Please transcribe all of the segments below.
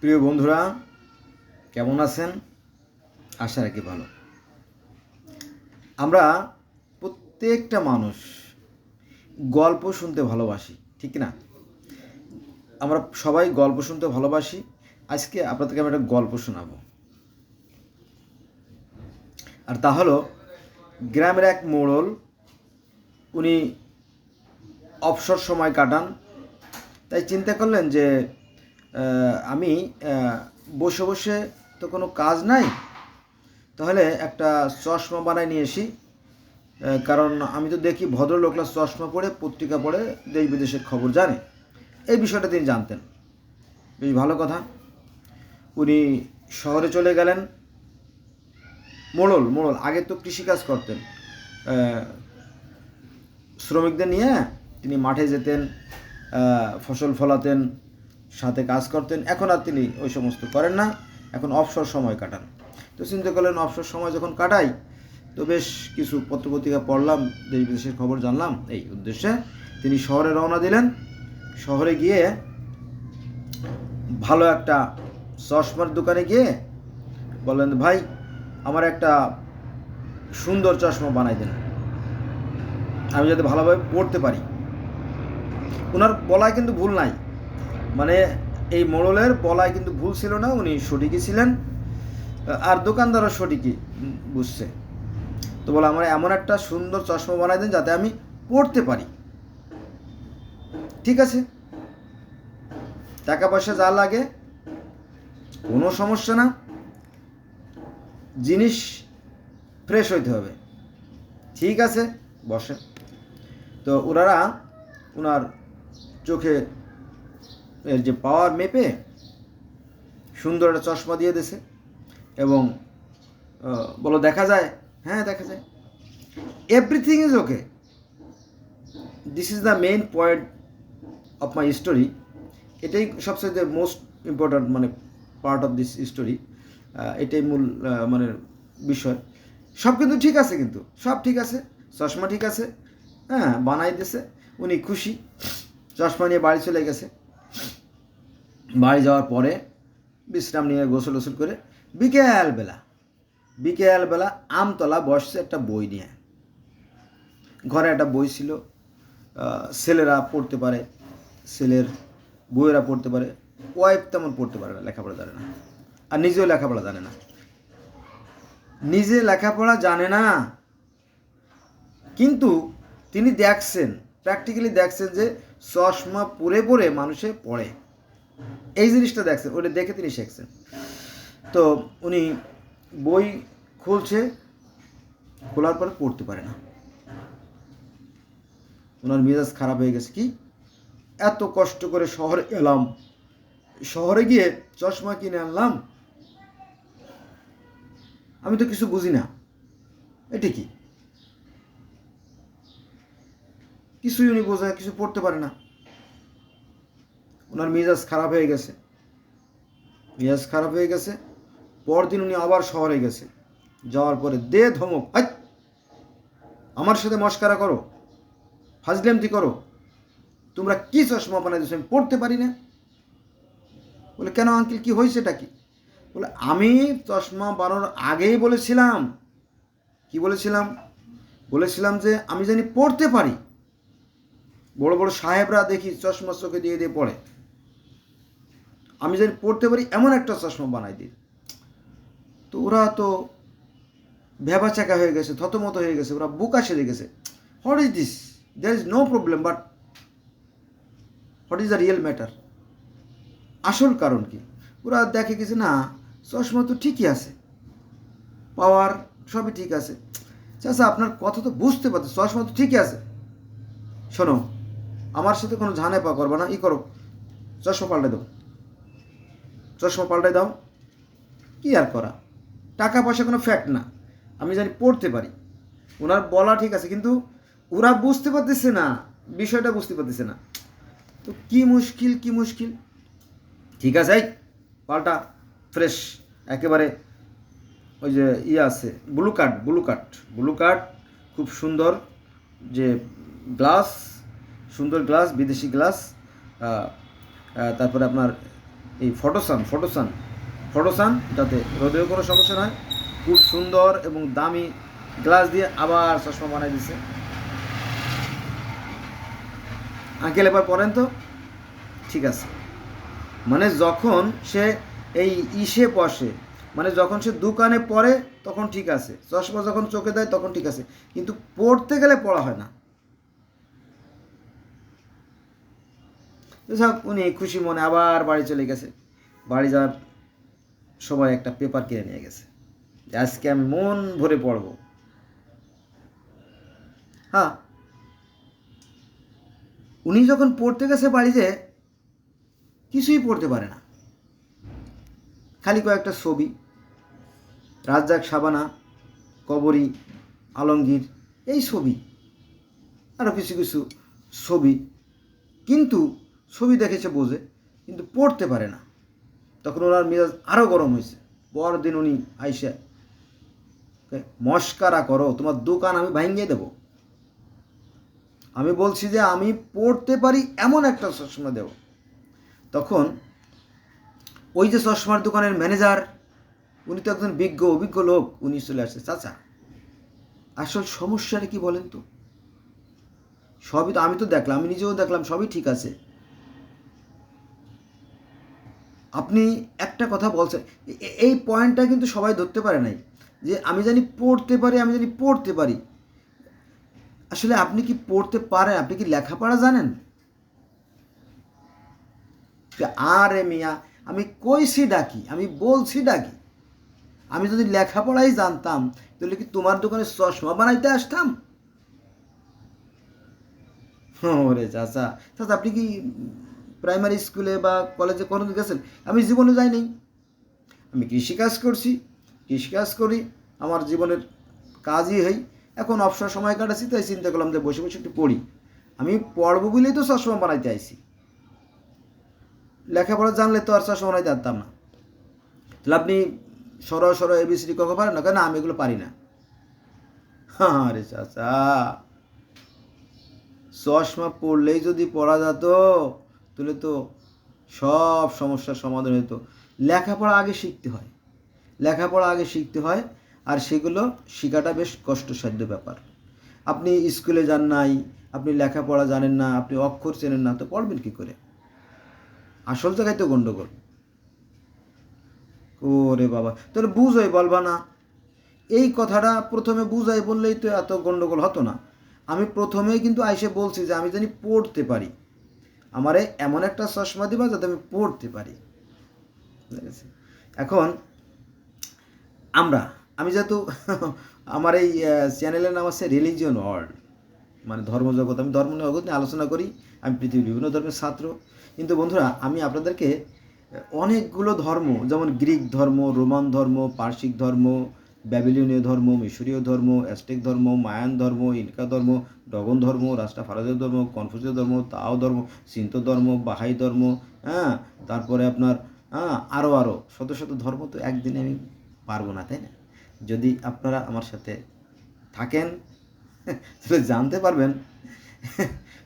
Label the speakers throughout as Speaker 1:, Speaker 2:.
Speaker 1: প্রিয় বন্ধুরা, কেমন আছেন? আশা রাখি ভালো। আমরা প্রত্যেকটা মানুষ গল্প শুনতে ভালোবাসি, ঠিক না? আমরা সবাই গল্প শুনতে ভালোবাসি। আজকে আপনাদেরকে আমি একটা গল্প শোনাবো। আর তা হলো, গ্রামের এক মোড়ল, উনি অবসর সময় কাটান। তাই চিন্তা করলেন যে আমি বসে বসে তো কোনো কাজ নাই তাহলে একটা চশমা বানায় নিয়ে আহ, কারণ আমি তো দেখি ভদ্রলোকরা চশমা পড়ে পত্রিকা পড়ে দেশ বিদেশের খবর জানে। এই বিষয়টা তিনি জানতেন। বেশ ভালো কথা। উনি শহরে চলে গেলেন। মোড়ল মোড়ল আগে তো কৃষিকাজ করতেন। শ্রমিকদের নিয়ে তিনি মাঠে যেতেন ফসল ফলাতেন। সাথে কাজ করতেন। এখন আর তিনি ওই সমস্ত করেন না। এখন অবসর সময় কাটান। তো চিন্তা করলেন, অবসর সময় যখন কাটাই, তো বেশ কিছু পত্রপত্রিকা পড়লাম, দেশ বিদেশের খবর জানলাম। এই উদ্দেশ্যে তিনি শহরে রওনা দিলেন। শহরে গিয়ে ভালো একটা চশমার দোকানে গিয়ে বললেন, ভাই, আমার একটা সুন্দর চশমা বানাই দেন। আমি যাতে ভালোভাবে পড়তে পারি। ওনার বলায় কিন্তু ভুল নাই। মানে এই মোড়লের বলায় কিন্তু ভুল ছিল না, উনি সঠিকই ছিলেন। আর দোকানদারও সঠিকই বুঝছে। তো বলে আমার এমন একটা সুন্দর চশমা বানাই দেন যাতে আমি পড়তে পারি। ঠিক আছে? টাকা পয়সা যা লাগে, কোনো সমস্যা না। জিনিস ফ্রেশ হইতে হবে। ঠিক আছে? বসে তো ওনারা ওনার চোখে এর যে পাওয়ার মেপে সুন্দর একটা চশমা দিয়ে দিছে এবং বলো দেখা যায়? হ্যাঁ দেখা যায়। Everything is okay this is the main point of my story এটাই সবচেয়ে মোস্ট ইম্পর্ট্যান্ট মানে পার্ট অফ দিস স্টোরি এটাই মূল মানে বিষয়। সব কিন্তু ঠিক আছে কিন্তু। সব ঠিক আছে। চশমা ঠিক আছে। হ্যাঁ বানাই দিছে উনি খুশি। চশমা নিয়ে বাড়ি চলে গেছে। বাড়ি যাওয়ার পরে বিশ্রাম নিয়ে গোসল গোসল করে বিকেলবেলা বিকেলবেলা আমতলা বসছে একটা বই নিয়ে। ঘরে একটা বই ছিল ছেলেরা পড়তে পারে, ছেলের বইয়েরা পড়তে পারে ওয়াইফ তেমন পড়তে পারে না, লেখাপড়া জানে না, আর নিজেও লেখাপড়া জানে না। নিজে লেখাপড়া জানে না, কিন্তু তিনি দেখছেন প্র্যাকটিক্যালি দেখছেন যে চশমা পরে পরে মানুষে পড়ে। এই জিনিসটা দেখছেন ওটা দেখে তিনি শিখছেন। তো উনি বই খুলছে খোলার পরে পড়তে পারে না। ওনার মেজাজ খারাপ হয়ে গেছে কি? এত কষ্ট করে শহরে এলাম। শহরে গিয়ে চশমা কিনে আনলাম। আমি তো কিছু বুঝি না। এটা কি? কিছুই উনি বোঝে না, কিছু পড়তে পারে না। ওনার মেজাজ খারাপ হয়ে গেছে। মেজাজ খারাপ হয়ে গেছে, পরদিন উনি আবার শহরে গেছে। যাওয়ার পরে দে ধমক, হাই! আমার সাথে মস্কারা করো, ফাজলেমতি করো। তোমরা কি চশমা বানাই দিচ্ছ আমি পড়তে পারি না। বলে, কেন আঙ্কেল, কি হয়েছেটা কি? বলে, আমি চশমা বানানোর আগেই বলেছিলাম। কি বলেছিলাম? বলেছিলাম যে, আমি জানি পড়তে পারি। বড় বড় সাহেবরা দেখি চশমা চোখে দিয়ে দিয়ে পড়ে। আমি জানি পড়তে পারি, এমন একটা চশমা বানাই দিই। তো ওরা তো ভেবা চাকা হয়ে গেছে, থতমত হয়ে গেছে, ওরা বুকা সেরে গেছে। What is this there is no problem but what is the real matter আসল কারণ কি? ওরা দেখে গেছে, না, চশমা তো ঠিকই আছে। পাওয়ার সবই ঠিক আছে। চাচা, আপনার কথা তো বুঝতে পারছি, চশমা তো ঠিকই আছে। শোনো, আমার সাথে কোনো ঝানে পা করবে না, ই করো, চশমা পাল্টে দাও। চশমা পাল্টে দাও। কি আর করা? টাকা পয়সা কোনো ফ্যাক্ট না। আমি জানি পড়তে পারি। ওনার বলা ঠিক আছে, কিন্তু ওরা বুঝতে পারতেছে না, বিষয়টা বুঝতে পারতেছে না। তো কি মুশকিল কি মুশকিল? ঠিক আছে, এই পাল্টা ফ্রেশ একেবারে ওই যে ইয়ে আছে blue card blue card blue card খুব সুন্দর যে গ্লাস সুন্দর গ্লাস বিদেশি গ্লাস তারপরে আপনার এই ফটোসান ফটোসান। ফটোসান, যাতে রোদের কোনো সমস্যা নয় খুব সুন্দর এবং দামি গ্লাস দিয়ে আবার চশমা বানাই দিছে। আঙ্কেল এবার পড়েন তো? ঠিক আছে। মানে যখন সে এই ইসে বসে মানে যখন সে দোকানে পড়ে, তখন ঠিক আছে। চশমা যখন চোখে দেয়, তখন ঠিক আছে। কিন্তু পড়তে গেলে পড়া হয় না। যাক, উনি খুশি মনে আবার বাড়ি চলে গেছে। বাড়ি যাওয়ার সময় একটা পেপার কিনে নিয়ে গেছে। আজকে আমি মন ভরে পড়ব। হ্যাঁ। উনি যখন পড়তে গেছে বাড়িতে, কিছুই পড়তে পারে না। খালি কয়েকটা ছবি। রাজ্জাক সাবানা, কবরী, আলমগীর, এই ছবি। আরও কিছু কিছু ছবি। কিন্তু ছবি দেখেছে বোঝে, কিন্তু পড়তে পারে না। তখন ওনার মেজাজ আরও গরম হয়েছে। পরদিন উনি আইসা মস্কারা করো, তোমার দোকান আমি ভাঙিয়ে দেব। আমি বলছি যে আমি পড়তে পারি এমন একটা চশমা দেব। তখন ওই যে চশমার দোকানের ম্যানেজার, উনি তো একজন বিজ্ঞ, অভিজ্ঞ লোক, উনি চলে আসছে, চাচা, আসল সমস্যাটা কি বলেন তো? সবই তো, আমি তো দেখলাম, আমি নিজেও দেখলাম, সবই ঠিক আছে। আপনি একটা কথা বলছেন এই পয়েন্টটা কিন্তু সবাই ধরতে পারে নাই, যে আমি জানি পড়তে পারি, আমি জানি পড়তে পারি। আসলে আপনি কি পড়তে পারেন? আপনি কি লেখাপড়া জানেন? আরে মিয়া, আমি কইছি ডাকি, আমি বলছি ডাকি। আমি যদি লেখাপড়াই জানতাম, তাহলে কি তোমার দোকানে চশমা বানাইতে আসতাম? ওরে চাচা চাচা, আপনি কি প্রাইমারি স্কুলে বা কলেজে কোনো গেছেন? আমি জীবনে যাই নাই। আমি কৃষিকাজ করছি। কৃষিকাজ করি। আমার জীবনের কাজই হই এখন অবসর সময় কাটাচ্ছি, তাই চিন্তা করলাম যে বসে বসে একটু পড়ি। আমি পড়ব বলেই তো চশমা বানাইতে আইছি। লেখাপড়া জানলে তো আর চশমা বানাইতে পারতাম না। তাহলে আপনি সর সর এবিসিডি কখন পারেন? না, কেন আমি এগুলো পারি না। হ্যাঁ রে চাচা, চশমা পড়লেই যদি পড়া যেত তাহলে তো সব সমস্যার সমাধান হতো লেখাপড়া আগে শিখতে হয়। লেখাপড়া আগে শিখতে হয় আর সেগুলো শেখাটা বেশ কষ্টসাধ্য ব্যাপার। আপনি স্কুলে যান নাই, আপনি লেখাপড়া জানেন না, আপনি অক্ষর চেনেন না, তো পড়বেন কী করে? আসল জায়গায় তো গণ্ডগোল ওরে বাবা তাহলে বুঝোই বলবা না। এই কথাটা প্রথমে বুঝাই বললেই তো এত গণ্ডগোল হতো না। আমি প্রথমেই কিন্তু আইসে বলছি যে আমি জানি পড়তে পারি। আমারে এমন একটা চশমা দিবা যাতে আমি পড়তে পারি? এখন, আমরা, আমি যেহেতু আমার এই চ্যানেলের নাম আছে রিলিজিয়ন ওয়ার্ল্ড মানে ধর্মজগৎ আমি ধর্ম জগৎ নিয়ে আলোচনা করি, আমি পৃথিবীর বিভিন্ন ধর্মের ছাত্র। কিন্তু বন্ধুরা, আমি আপনাদেরকে অনেকগুলো ধর্ম, যেমন গ্রিক ধর্ম, রোমান ধর্ম পার্সিক ধর্ম ব্যাবিলনীয় ধর্ম, মিশরীয় ধর্ম অ্যাস্টেক ধর্ম, মায়ান ধর্ম, ইনকা ধর্ম, ডগন ধর্ম রাষ্ট্রা ফারাজের ধর্ম, কনফুসীয় ধর্ম, তাও ধর্ম, সিন্ত ধর্ম, বাহাই ধর্ম হ্যাঁ? তারপরে আপনার হ্যাঁ আরও আরও শত শত ধর্ম তো একদিনে আমি পারব না, তাই না? যদি আপনারা আমার সাথে থাকেন, তাহলে জানতে পারবেন,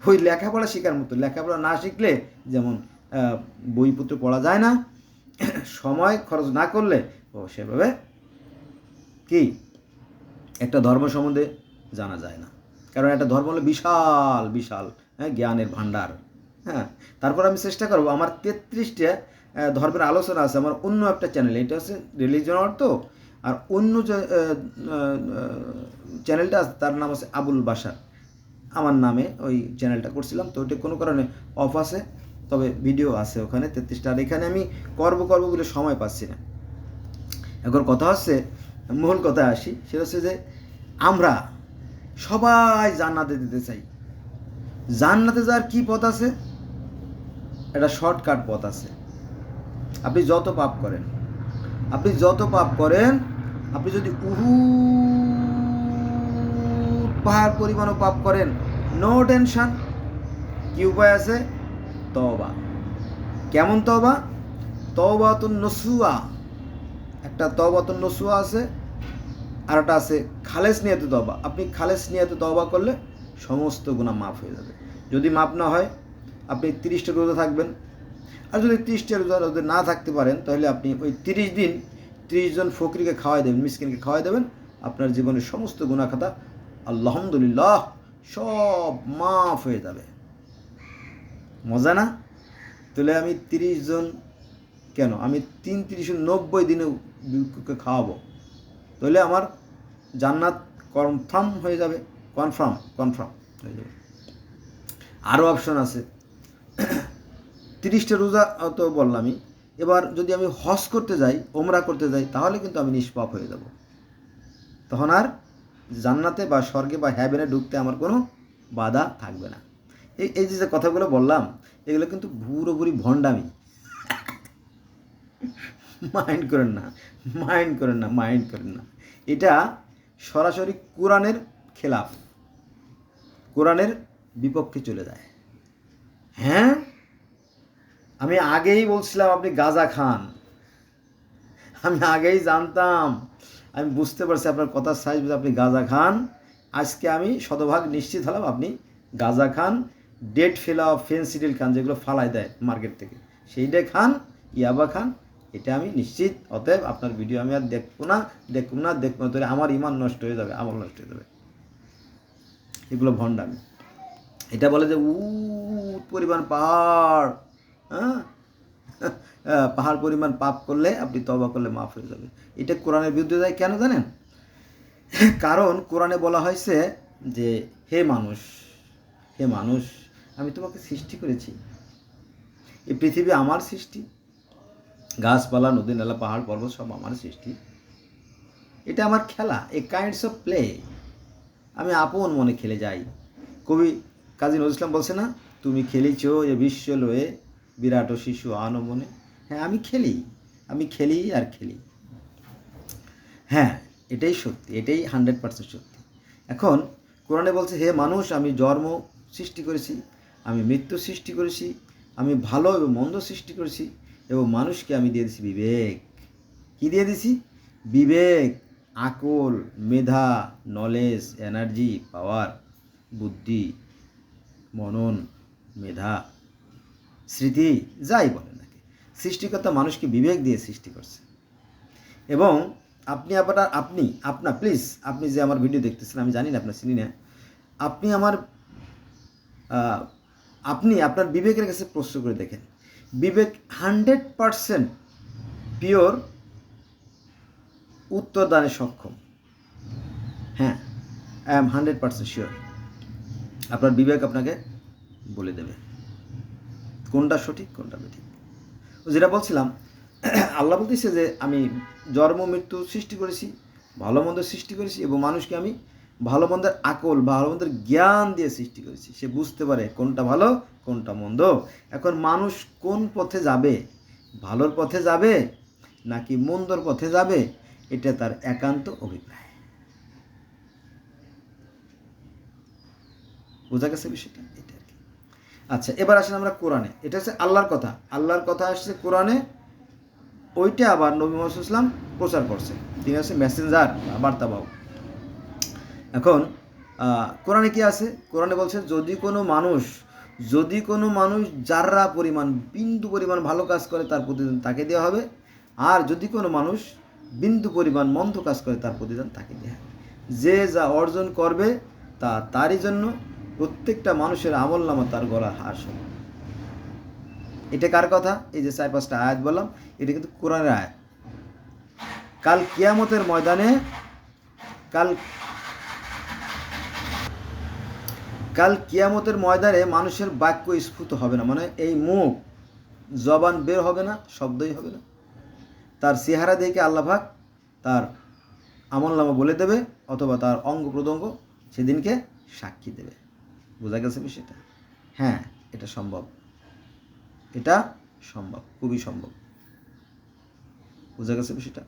Speaker 1: ওই লেখাপড়া শেখার মতো, লেখাপড়া না শিখলে যেমন বইপত্র পড়া যায় না, সময় খরচ না করলে, ও সেভাবে কি? একটা ধর্ম সম্বন্ধে জানা যায় না। কারণ একটা ধর্ম হলো বিশাল বিশাল হ্যাঁ জ্ঞানের ভাণ্ডার হ্যাঁ। তারপর আমি চেষ্টা করব, আমার তেত্রিশটা ধর্মের আলোচনা আছে আমার অন্য একটা চ্যানেল এটা হচ্ছে রিলিজন অর্থ আর অন্য যে চ্যানেলটা আছে, তার নাম আছে আবুল বাসার আমার নামে ওই চ্যানেলটা করছিলাম, তো ওটা কোনো কারণে অফ আছে, তবে ভিডিও আছে ওখানে তেত্রিশটা। আর এখানে আমি করব, করব বলে সময় পাচ্ছি না। এখন কথা হচ্ছে মূল কথায় আসি, সেটা হচ্ছে যে আমরা সবাই জান্নাতে দিতে চাই। জান্নাতে যাওয়ার কি পথ আছে? একটা শর্টকাট পথ আছে। আপনি যত পাপ করেন, আপনি যত পাপ করেন, আপনি যদি উহু পাহাড় পরিমাণও পাপ করেন নো টেনশন কি উপায় আছে? তবা কেমন তবা তবা তো নসুয়া একটা তবাতুন নসুয়া আছে আর একটা আছে খালেস নিয়তে তবা আপনি খালেস নিয়তে তবা করলে সমস্ত গুণা মাফ হয়ে যাবে। যদি মাপ না হয়, আপনি তিরিশটা রোজা থাকবেন। আর যদি তিরিশটা রোজা যদি না থাকতে পারেন, তাহলে আপনি ওই তিরিশ দিন তিরিশ জন ফকরিকে খাওয়াই দেবেন, মিসকিনকে খাওয়াই দেবেন। আপনার জীবনের সমস্ত গুণা খাতা আলহামদুলিল্লাহ সব মাফ হয়ে যাবে। মজা না? তাহলে আমি তিরিশ জন কেন? আমি তিন তিরিশ নব্বই দিনে ভিক্ষুককে খাওয়াবো। তাহলে আমার জান্নাত কনফার্ম হয়ে যাবে। কনফার্ম কনফার্ম হয়ে যাবে। আরও অপশন আছে। তিরিশটা রোজা তো বললামই। এবার যদি আমি হজ করতে যাই ওমরা করতে যাই, তাহলে কিন্তু আমি নিষ্পাপ হয়ে যাব। তখন আর জান্নাতে বা স্বর্গে বা হ্যাভেনে ঢুকতে আমার কোনো বাধা থাকবে না। এই এই যে কথাগুলো বললাম, এগুলো কিন্তু পুরোপুরি ভণ্ডামি। মাইন্ড করেন না মাইন্ড করেন না মাইন্ড করেন না। এটা সরাসরি কোরআনের খেলাফ, কোরআনের বিপক্ষে চলে যায়। হ্যাঁ? আমি আগেই বলছিলাম আপনি গাজা খান। আমি আগেই জানতাম। আমি বুঝতে পারছি আপনার কথার সাইজ আপনি গাজা খান। আজকে আমি শতভাগ নিশ্চিত হলাম আপনি গাজা খান। ডেট ফেলা ফেন্সিডিল খান, যেগুলো ফালাই দেয় মার্কেট থেকে। সেইটাই খান, ইয়াবা খান এটা আমি নিশ্চিত, অতএব আপনার ভিডিও আমি আর দেখব না দেখব না দেখব না, তাহলে আমার ইমান নষ্ট হয়ে যাবে আমার নষ্ট হয়ে যাবে। এগুলো ভণ্ডামি। এটা বলে যে উ পরিমাণ পাহাড় হ্যাঁ? পাহাড় পরিমাণ পাপ করলে আপনি তবা করলে মাফ হয়ে যাবে। এটা কোরআনের বিরুদ্ধে যায় কেন জানেন? কারণ কোরআনে বলা হয়েছে যে, হে মানুষ হে মানুষ, আমি তোমাকে সৃষ্টি করেছি। এই পৃথিবী আমার সৃষ্টি গাছপালা, নদী, নালা, পাহাড়, পর্বত সব আমার সৃষ্টি। এটা আমার খেলা এ কাইন্ডস অফ প্লে আমি আপন মনে খেলে যাই। কবি কাজী নজরুল ইসলাম বলছে না, তুমি খেলিছ এ বিশ্ব লয়ে বিরাট শিশু আনো মনে হ্যাঁ আমি খেলি আমি খেলি আর খেলি। হ্যাঁ এটাই সত্যি, এটাই হান্ড্রেড পার্সেন্ট সত্যি। এখন কোরআনে বলছে, হে মানুষ, আমি জন্ম সৃষ্টি করেছি, আমি মৃত্যু সৃষ্টি করেছি, আমি ভালো এবং মন্দ সৃষ্টি করেছি এবং মানুষকে আমি দিয়ে দিছি বিবেক। কি দিয়ে দিছি? বিবেক, আকল, মেধা নলেজ এনার্জি পাওয়ার বুদ্ধি, মনন, মেধা, স্মৃতি, যাই বলেন নাকি সৃষ্টিকর্তা মানুষকে বিবেক দিয়ে সৃষ্টি করছে। এবং আপনি আবার আপনি, আপনা প্লিজ আপনি যে আমার ভিডিও দেখতেছেন, আমি জানি না আপনার চিনি না। আপনি আমার আপনি আপনার বিবেকের কাছে প্রশ্ন করে দেখেন। বিবেক হান্ড্রেড পারসেন্ট পিওর উত্তর দানে সক্ষম। হ্যাঁ I am hundred percent sure আপনার বিবেক আপনাকে বলে দেবে। কোনটা সঠিক, কোনটা বেঠিক? যেটা বলছিলাম, আল্লাহ বলতেছে যে আমি জন্ম, মৃত্যু সৃষ্টি করেছি, ভালো মন্দ সৃষ্টি করেছি এবং মানুষকে আমি ভালো মন্দের আকল, ভালো মন্দের জ্ঞান দিয়ে সৃষ্টি করেছি। সে বুঝতে পারে কোনটা ভালো, কোনটা মন্দ। এখন মানুষ কোন পথে যাবে? ভালোর পথে যাবে নাকি মন্দর পথে যাবে? এটা তার একান্ত অভিপ্রায়। বোঝা গেছে বিষয়টা? এটা আর কি। আচ্ছা এবার আসেন আমরা কোরআনে। এটা হচ্ছে আল্লাহর কথা। আল্লাহর কথা আসছে কোরআনে। ওইটা আবার নবী মোহাম্মদ ইসলাম প্রচার করছে। তিনি হচ্ছে মেসেঞ্জার বার্তাবাহক। এখন কোরআনে কি আছে? কোরআনে বলছে, যদি কোনো মানুষ, যদি কোনো মানুষ যাররা পরিমাণ, বিন্দু পরিমাণ ভালো কাজ করে, তার প্রতিদিন তাকে দেওয়া হবে। আর যদি কোনো মানুষ বিন্দু পরিমাণ মন্দ কাজ করে, তার প্রতিদান তাকে দেওয়া হবে। যে যা অর্জন করবে, তা তারই জন্য প্রত্যেকটা মানুষের আমল নামা তার গলার হার সমান। এটা কার কথা? এই যে চার, পাঁচটা আয়াত বললাম, এটা কিন্তু কোরআনের আয়াত। কাল কিয়ামতের ময়দানে, কাল কাল কিয়ামতের ময়দানে মানুষের বাক্য স্ফুত হবে না। মানে এই মুখ, জবান বের হবে না, শব্দই হবে না। তার চেহারা দেখে আল্লাভাগ তার আমলনামা বলে দেবে অথবা তার অঙ্গ প্রত্যঙ্গ সেদিনকে সাক্ষী দেবে। বোঝা গেছে বিষয়টা? হ্যাঁ এটা সম্ভব। এটা সম্ভব, খুবই সম্ভব। বোঝা গেছে বিষয়টা?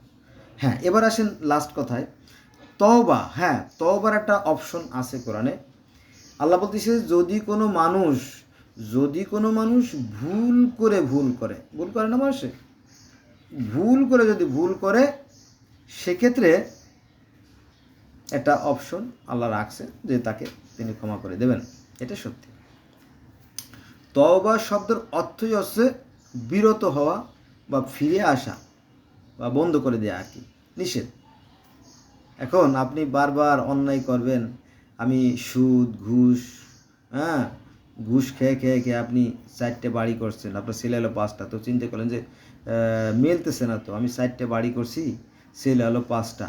Speaker 1: হ্যাঁ এবার আসেন লাস্ট কথায়। তওবা হ্যাঁ তওবার একটা অপশন আছে কোরআনে। আল্লাহ বলতেছে, যদি কোনো মানুষ, যদি কোনো মানুষ ভুল করে ভুল করে ভুল করে না মানুষে ভুল করে যদি ভুল করে, সেক্ষেত্রে একটা অপশন আল্লাহ রাখছে যে তাকে তিনি ক্ষমা করে দেবেন। এটা সত্যি। তওবা শব্দের অর্থই হচ্ছে বিরত হওয়া বা ফিরে আসা বা বন্ধ করে দেওয়া আর কি। নিষেধ। এখন আপনি বারবার অন্যায় করবেন আমি সুদ, ঘুষ হ্যাঁ? ঘুষ খেয়ে খেয়ে খেয়ে আপনি চারটে বাড়ি করছেন। আপনার ছেলে হলো পাঁচটা। তো চিন্তা করলেন যে মিলতেছে না তো। আমি চারটে বাড়ি করছি, ছেলে হলো পাঁচটা,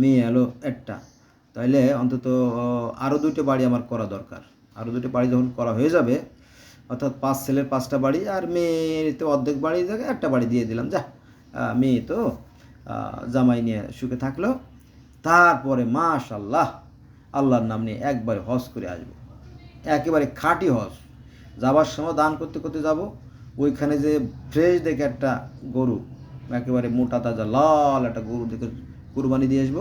Speaker 1: মেয়ে হলো একটা। তাইলে অন্তত আরও দুটো বাড়ি আমার করা দরকার। আরও দুটো বাড়ি যখন করা হয়ে যাবে, অর্থাৎ পাঁচ ছেলের পাঁচটা বাড়ি আর মেয়ের তো অর্ধেক বাড়ি জায়গায় একটা বাড়ি দিয়ে দিলাম। যা মেয়ে তো জামাই নিয়ে সুখে থাকল। তারপরে মাশাল্লাহ আল্লাহর নাম নিয়ে একবারে হজ করে আসব। একেবারে খাঁটি হজ। যাবার সময় দান করতে করতে যাব, ওইখানে যে ফ্রেশ দেখে একটা গরু, একেবারে মোটা তাজা লাল একটা গরু দেখে কুরবানি দিয়ে আসব।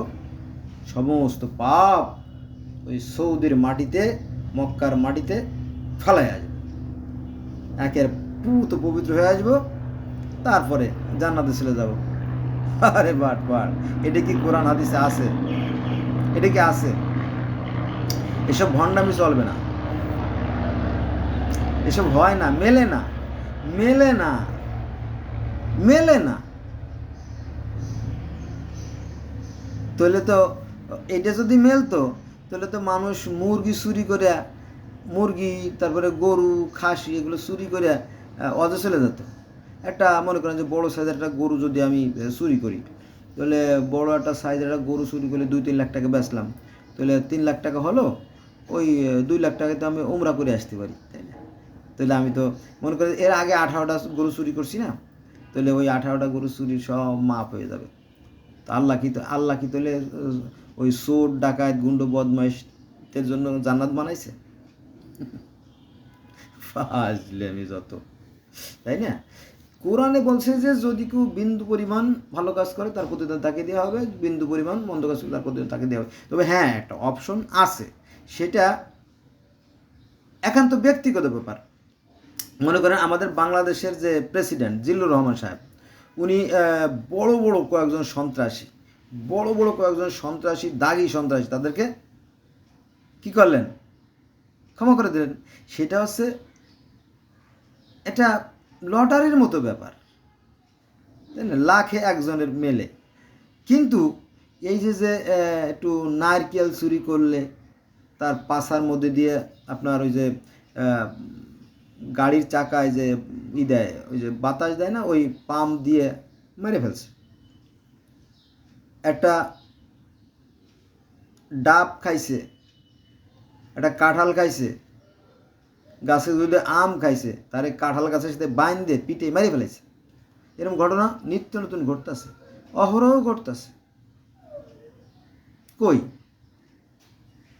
Speaker 1: সমস্ত পাপ ওই সৌদির মাটিতে, মক্কার মাটিতে ফেলাই আসব। একের পুত পবিত্র হয়ে আসব, তারপরে জান্নাতে চলে যাব। আরে বাট বাট, এটা কি কোরআন হাদিসে আছে? এটা কি আছে? এসব ভণ্ডামি চলবে না। এসব হয় না, মেলে না মেলে না মেলে না। তাহলে তো এটা যদি মেলতো, তাহলে তো মানুষ মুরগি চুরি করে, মুরগি, তারপরে গরু, খাসি এগুলো চুরি করে অজে চলে যেত। একটা মনে করেন যে বড় সাইজের একটা গরু যদি আমি চুরি করি, তাহলে বড় একটা সাইজের একটা গরু চুরি করলে দুই তিন লাখ টাকা বেচলাম। তাহলে তিন লাখ টাকা হলো ওই দুই লাখ টাকা তো আমি উমরা করে আসতে পারি, তাই না? তাহলে আমি তো মনে করি এর আগে আঠারোটা গরু চুরি করছি না? তাহলে ওই আঠারোটা গরু চুরির সব মাপ হয়ে যাবে। তো আল্লাহ কি তো, আল্লাহ কি তাহলে ওই চোর, ডাকাত, গুন্ড, বদমাইশদের জন্য জান্নাত বানাইছে? ফাজলে আমি যত, তাই না? কোরআনে বলছে যে যদি কেউ বিন্দু পরিমাণ ভালো কাজ করে, তার প্রতিদান তাকে দেওয়া হবে, বিন্দু পরিমাণ মন্দ কাজ করে, তার প্রতিদান তাকে দেওয়া হবে। তবে হ্যাঁ একটা অপশন আছে। সেটা একান্ত ব্যক্তিগত ব্যাপার। মনে করেন আমাদের বাংলাদেশের যে প্রেসিডেন্ট জিল্লুর রহমান সাহেব, উনি বড় বড় কয়েকজন সন্ত্রাসী, বড় বড় কয়েকজন সন্ত্রাসী, দাগি সন্ত্রাসী তাদেরকে কি করলেন? ক্ষমা করে দিলেন। সেটা হচ্ছে এটা লটারির মতো ব্যাপার। তাই না? লাখে একজনের মেলে। কিন্তু এই যে যে একটু নারকেল চুরি করলে তার পাশার মধ্যে দিয়ে আপনার ওই যে গাড়ির চাকায় যে ই দেয়, ওই যে বাতাস দেয় না, ওই পাম্প দিয়ে মেরে ফেলছে। একটা ডাব খাইছে, একটা কাঁঠাল খাইছে, গাছে যদি আম খাইছে, তারে কাঁঠাল গাছের সাথে বাইন দিয়ে পিটে মেরে ফেলেছে। এরকম ঘটনা নিত্য নতুন ঘটতেছে, অহরহ ঘটতেছে। কই?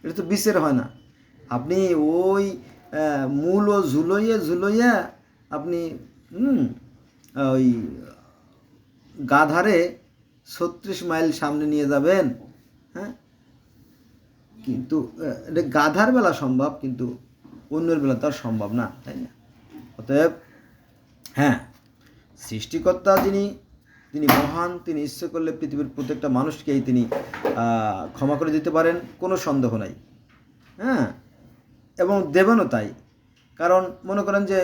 Speaker 1: এটা তো বিচার হয় না। আপনি ওই মূল ও ঝুলইয়া ঝুলইয়া আপনি ওই গাধারে ছত্রিশ মাইল সামনে নিয়ে যাবেন হ্যাঁ? কিন্তু এটা গাধার বেলা সম্ভব, কিন্তু অন্যের বেলা তো আর সম্ভব না, তাই না? অতএব হ্যাঁ সৃষ্টিকর্তা যিনি তিনি মহান, তিনি ইচ্ছে করলে পৃথিবীর প্রত্যেকটা মানুষকেই তিনি ক্ষমা করে দিতে পারেন, কোনো সন্দেহ নাই। হ্যাঁ? এবং দেবেনও তাই। কারণ মনে করেন যে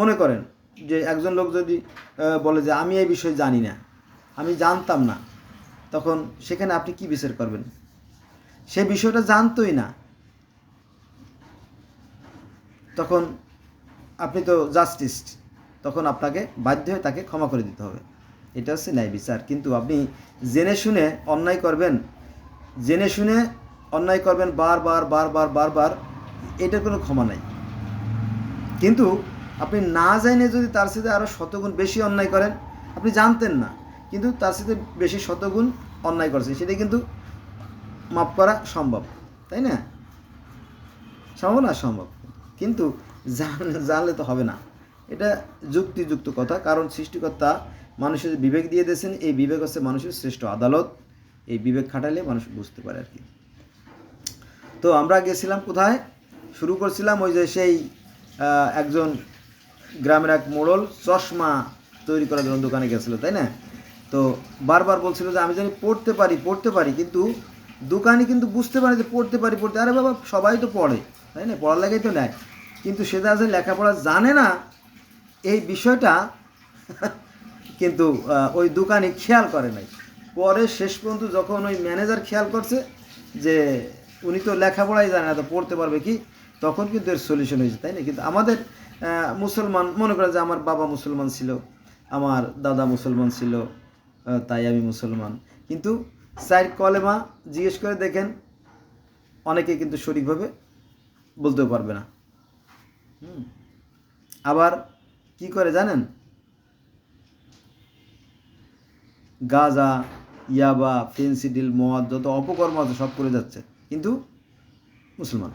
Speaker 1: মনে করেন যে একজন লোক যদি বলে যে আমি এই বিষয়ে জানি না, আমি জানতাম না, তখন সেখানে আপনি কি বিচার করবেন? সে বিষয়টা জানতোই না। তখন আপনি তো জাস্টিস তখন আপনাকে বাধ্য হয়ে তাকে ক্ষমা করে দিতে হবে। এটা হচ্ছে ন্যায় বিচার। কিন্তু আপনি জেনে শুনে অন্যায় করবেন, জেনে শুনে অন্যায় করবেন বারবার বারবার বারবার এটার কোনো ক্ষমা নাই। কিন্তু আপনি না জানে যদি তার সাথে আরও শতগুণ বেশি অন্যায় করেন, আপনি জানতেন না, কিন্তু তার সাথে বেশি শতগুণ অন্যায় করছে সেটা কিন্তু মাপ করা সম্ভব, তাই না? সম্ভব না? সম্ভব। কিন্তু জান- জানলে তো হবে না। এটা যুক্তিযুক্ত কথা, কারণ সৃষ্টিকর্তা মানুষের বিবেক দিয়ে দিয়েছেন, এই বিবেক হচ্ছে মানুষের শ্রেষ্ঠ আদালত। এই বিবেক খাটালে মানুষ বুঝতে পারে আর কি। তো আমরা গেছিলাম কোথায়? শুরু করছিলাম ওই যে সেই একজন গ্রামের এক মোড়ল চশমা তৈরি করার জন্য দোকানে গেছিল, তাই না? তো বারবার বলছিল যে, আমি জানি পড়তে পারি পড়তে পারি, কিন্তু দোকানি কিন্তু বুঝতে পারে যে পড়তে পারি, পড়তে আরে বাবা, সবাই তো পড়ে, তাই না? পড়ার লাগেই তো নেয় কিন্তু সে যা যে লেখাপড়া জানে না। এই বিষয়টা কিন্তু ওই দোকানি খেয়াল করে নাই। পরে শেষ পর্যন্ত যখন ওই ম্যানেজার খেয়াল করছে যে উনি তো লেখাপড়াই জানে না, তো পড়তে পারবে কি, তখন কিন্তু এর সলিউশন হয়েছে, তাই না? কিন্তু আমাদের মুসলমান, মনে করেন যে আমার বাবা মুসলমান ছিল, আমার দাদা মুসলমান ছিল তাই আমি মুসলমান। কিন্তু সাইড কলেমা জিজ্ঞেস করে দেখেন, অনেকে কিন্তু সঠিকভাবে বলতেও পারবে না। আবার কি করে জানেন? গাজা, ইয়াবা ফেন্সিডিল মদ যত অপকর্ম আছে, সব করে যাচ্ছে। কিন্তু মুসলমান।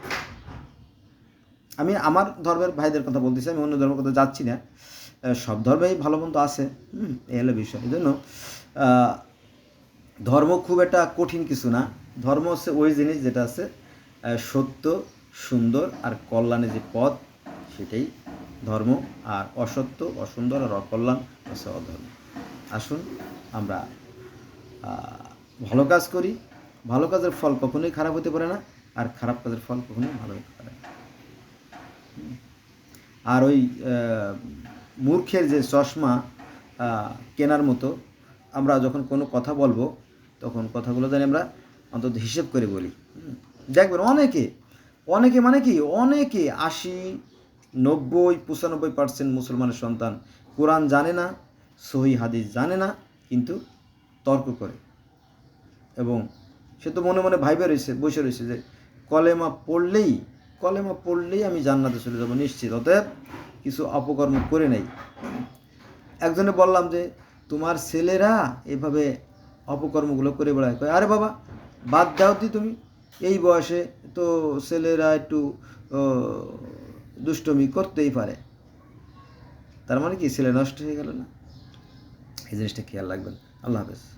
Speaker 1: আমি আমার ধর্মের ভাইদের কথা বলতেছি, আমি অন্য ধর্মের কথা যাচ্ছি না। সব ধর্মেই ভালো মন্দ আছে। এই হলো বিষয়। এই জন্য ধর্ম খুব একটা কঠিন কিছু না। ধর্ম হচ্ছে ওই জিনিস যেটা আছে সত্য, সুন্দর আর কল্যাণের যে পথ, সেটাই ধর্ম। আর অসত্য, অসুন্দর আর অকল্যাণ হচ্ছে অধর্ম। আসুন, আমরা ভালো কাজ করি ভালো কাজের ফল কখনোই খারাপ হতে পারে না, আর খারাপ কাজের ফল কখনোই ভালো হতে পারে না আর ওই মূর্খের যে চশমা কেনার মতো, আমরা যখন কোনো কথা বলব, তখন কথাগুলো জানি আমরা অন্তত হিসেব করে বলি। দেখবেন অনেকে অনেকে মানে কি, অনেকে আশি, নব্বই, পঁচানব্বই পার্সেন্ট মুসলমানের সন্তান কোরআন জানে না সহি হাদিস জানে না, কিন্তু তর্ক করে। এবং সে তো মনে মনে ভাইবে রয়েছে, বসে রয়েছে যে, কলেমা পড়লেই কলেমা পড়লেই আমি জান্নাতে চলে যাব নিশ্চিত, অতএব কিছু অপকর্ম করে নেই। একজনে বললাম যে, তোমার ছেলেরা এভাবে অপকর্মগুলো করে বেড়ায়। কয়, আরে বাবা, বাদ দাও দি তুমি। এই বয়সে তো ছেলেরা একটু দুষ্টমি করতেই পারে। তার মানে কি, ছেলে নষ্ট হয়ে গেল না? এই জিনিসটা খেয়াল রাখবেন আল্লাহ হাফেজ